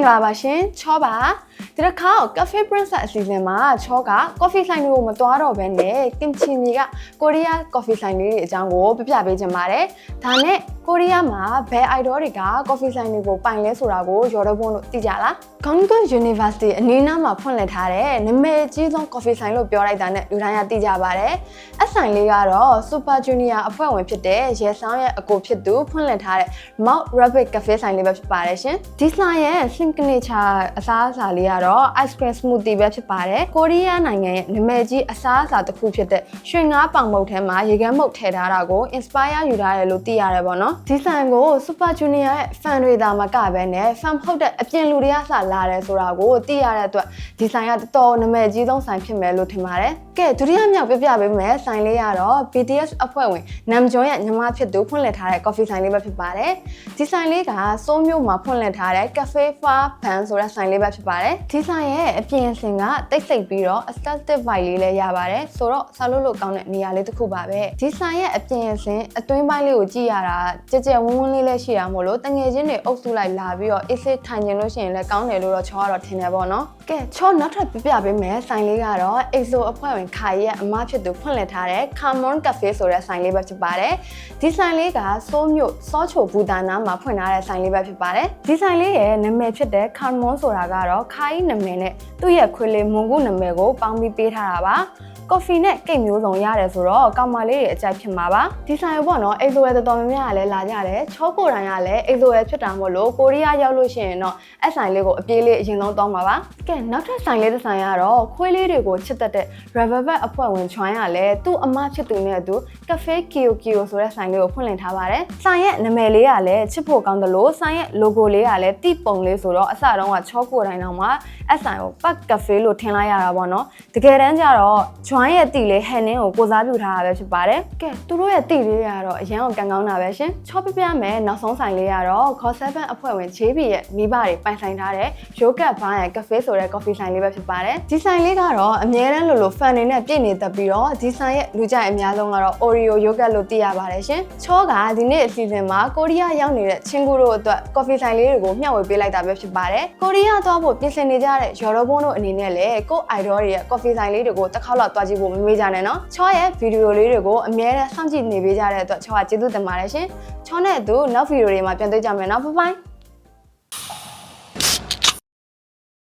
င်္ဂလာပါရှင်ချောပါဒီတစ်ခါ Cafe Princess အစီအစဉ်မှာချောက coffee ဆိုင်တွေကိုမသွားတော့ဘဲနဲ့ကင်ချီမီကကိုရီးယား coffee ဆိုင်လေးတွေအကြောင်းကိုပြပြပေးချင်ပါတယ်ဒါနဲ့ကိုရီးယားမှာဘယ် idol တွေက coffee ဆိုင်တွေကိုပိုင်လဲဆိုတာကိုရော်တော့ဘုံတို့သိကြလား Konkun University အနီးနားမှာဖွင့်လှစ်ထားတဲ့နာမည်ကြီးဆုံး coffee ဆိုင်လို့ပြောလိုက်တာနဲ့လူတိုင်းကသိကြပါတယ်အဆိုင်လေးကတော့ Super Junior အဖွဲ့ဝင်ဖြစ်တဲ့ရဲဆောင်ရဲ့အကိုဖြစ်သူဖွင့်လှစ်ထားတဲ့ Mount Rabbit Cafe ဆိုင်လေးပဲဖြစ်ပါတယ်ရှင်ဒီဆိုင်ရဲ့ signature အစားအစာလေးကတော့ ice cream smoothie ပဲဖြစ်ပါတယ်ကိုရီးယားနိုင်ငံရဲ့နာမည်ကြီးအစားအစာတစ်ခုဖြစ်တဲ့ရွှေငါးပောင်မုတ်ထဲမှာရေခဲမုတ်ထည့်ထားတာကို inspire ယူထားတယ်လို့သိရတယ်ပေါ့နော်ဒီဆိုင်ကို Super Junior ရဲ့ fan တွေသာမကပဲနဲ့ fan ဟုတ်တဲ့အပြင်လူတွေကစလာတယ်ဆိုတာကိုသိရတဲ့အတွက်ဒီဆိုင်ကတော်တော်နာမည်ကြီးဆုံးဆိုင်ဖြစ်မယ်လို့ထင်ပါတယ်ကဲဒုတိယမြောက်ပြပြပေးမယ်ဆိုင်လေးကတော့ BTS အဖွဲ့ဝင်နမ်ဂျွန်ရဲ့ညီမဖြစ်သူဖွင့်လှစ်ထားတဲ့ coffee ဆိုင်လေးပဲဖြစ်ပါတယ်ဒီဆိုင်လေးကစိုးမျိုးမှာဖွင့်လှစ်ထားတဲ့ Cafe Far Pan ဆိုတဲ့ဆိုင်လေးပဲဖြစ်ပါတယ်ဒီဆိုင်ရဲ့အပြင်အစင်ကတိတ်ဆိတ်ပြီးတော့ aesthetic vibe လေးလည်းရပါတယ်ဆိုတော့ဆာလို့လို့ကောင်းတဲ့နေရာလေးတစ်ခုပါပဲဒီဆိုင်ရဲ့အပြင်အစင်အတွင်းပိုင်းလေးကိုကြည့်ရတာကြကြဝန်းဝန်းလေးလည်းရှိရမို့လို့တငယ်ချင်းတွေအုပ်စုလိုက်လာပြီးတော့အေးဆေးထိုင်ကျင်လို့ရှိရင်လည်းကောင်းတယ်လို့တော့ချောကတော့ထင်တယ်ပေါ့နော်ကဲချောနောက်ထပ်ပြပြပေးမယ်ဆိုင်လေးကတော့ EXO အဖွဲ့ဝင်ခိုင်ရဲ့အမဖြစ်သူဖွင့်လှစ်ထားတဲ့ Common Cafe ဆိုတဲ့ဆိုင်လေးပဲဖြစ်ပါတယ်ဒီဆိုင်လေးကစိုးမြို့စောချိုဘူတာနာမှာဖွင့်ထားတဲ့ဆိုင်လေးပဲဖြစ်ပါတယ်ဒီဆိုင်လေးရဲ့နာမည်ဖြစ်တဲ့ Common ဆိုတာကတော့ခိုင်နာမည်နဲ့သူ့ရဲ့ခွေလေးမွန်ကုနာမည်ကိုပေါင်းပြီးပေးထားတာပါ ကော်ဖီနဲ့ကိတ်မျိုးစုံရတယ်ဆိုတော့ကောင်မလေးတွေအကြိုက်ဖြစ်မှာပါဒီဆိုင်ရောပေါ့နော်အိဆိုရဲတော်တော်များများကလည်းလာကြတယ်ချောကိုတိုင်းကလည်းအိဆိုရဲဖြစ်တာမို့လို့ကိုရီးယားရောက်လို့ရှိရင်တော့အဲ့ဆိုင်လေးကိုအပြေးလေးအရင်ဆုံးတောင်းပါပါကဲနောက်ထပ်ဆိုင်လေးတစ်ဆိုင်ကတော့ခွေးလေးတွေကိုချစ်တတ်တဲ့ Reverbat အဖွဲ့ဝင်ချွိုင်းကလည်းသူ့အမဖြစ်သူနဲ့အတူ Cafe Kyo Kyo ဆိုတဲ့ဆိုင်လေးကိုဖွင့်လှစ်ထားပါတယ်ဆိုင်ရဲ့နာမည်လေးကလည်းချစ်ဖို့ကောင်းတယ်လို့ဆိုင်ရဲ့ logo လေးကလည်းတိပုံလေးဆိုတော့အစတုန်းကချောကိုတိုင်းတော့မှအဲ့ဆိုင်ကို Park Cafe လို့ထင်လိုက်ရတာပေါ့နော်တကယ်တမ်းကျတော့ချွိုင်းရဲ့တီလေးဟန်နင်းကိုကိုစားပြုထားတာပဲဖြစ်ပါတယ်ကဲသူတို့ရဲ့တီလေးကတော့အရန်ကိုကန်ကောင်းတာပဲရှင်ချောပြပြမယ်နောက်ဆုံးဆိုင်လေးကတော့ Call 7အဖွဲ့ဝင် JB ရဲ့မိဘတွေပိုင်ဆိုင်ထားတဲ့ Yogurt Bar ရဲ့ Cafe ဆိုတဲ့ coffee ဆိုင်လေးပဲဖြစ်ပါတယ်ဒီဆိုင်လေးကတော့အများတန်းလို့လို့ fan တွေနဲ့ပြည့်နေတတ်ပြီးတော့ဒီဆိုင်ရဲ့လူကြိုက်အများဆုံးကတော့ Oreo Yogurt လို့သိရပါတယ်ရှင်ချောကဒီနေ့အစီအစဉ်မှာကိုရီးယားရောက်နေတဲ့ချင်းကူတို့အတွက် coffee ဆိုင်လေးတွေကိုမျှဝေပေးလိုက်တာပဲဖြစ်ပါတယ်ကိုရီးယားသွားဖို့ပြင်ဆင်နေကြတဲ့ရော်ရောဘုန်းတို့အနေနဲ့လည်းကို idol တွေရဲ့ coffee ဆိုင်လေးတွေကိုတစ်ခေါက်လောက်သွားကြည့်ဖို့မမေ့ကြနဲ့နော်ချောရဲ့ဗီဒီယိုလေးတွေကိုအများနဲ့စောင့်ကြည့်နေပေးကြတဲ့အတွက်ချောကကျေးဇူးတင်ပါတယ်ရှင်ချောနဲ့အတူနောက်ဗီဒီယိုတွေမှာပြန်တွေ့ကြမယ်နော်ဘိုင်ဘိုင်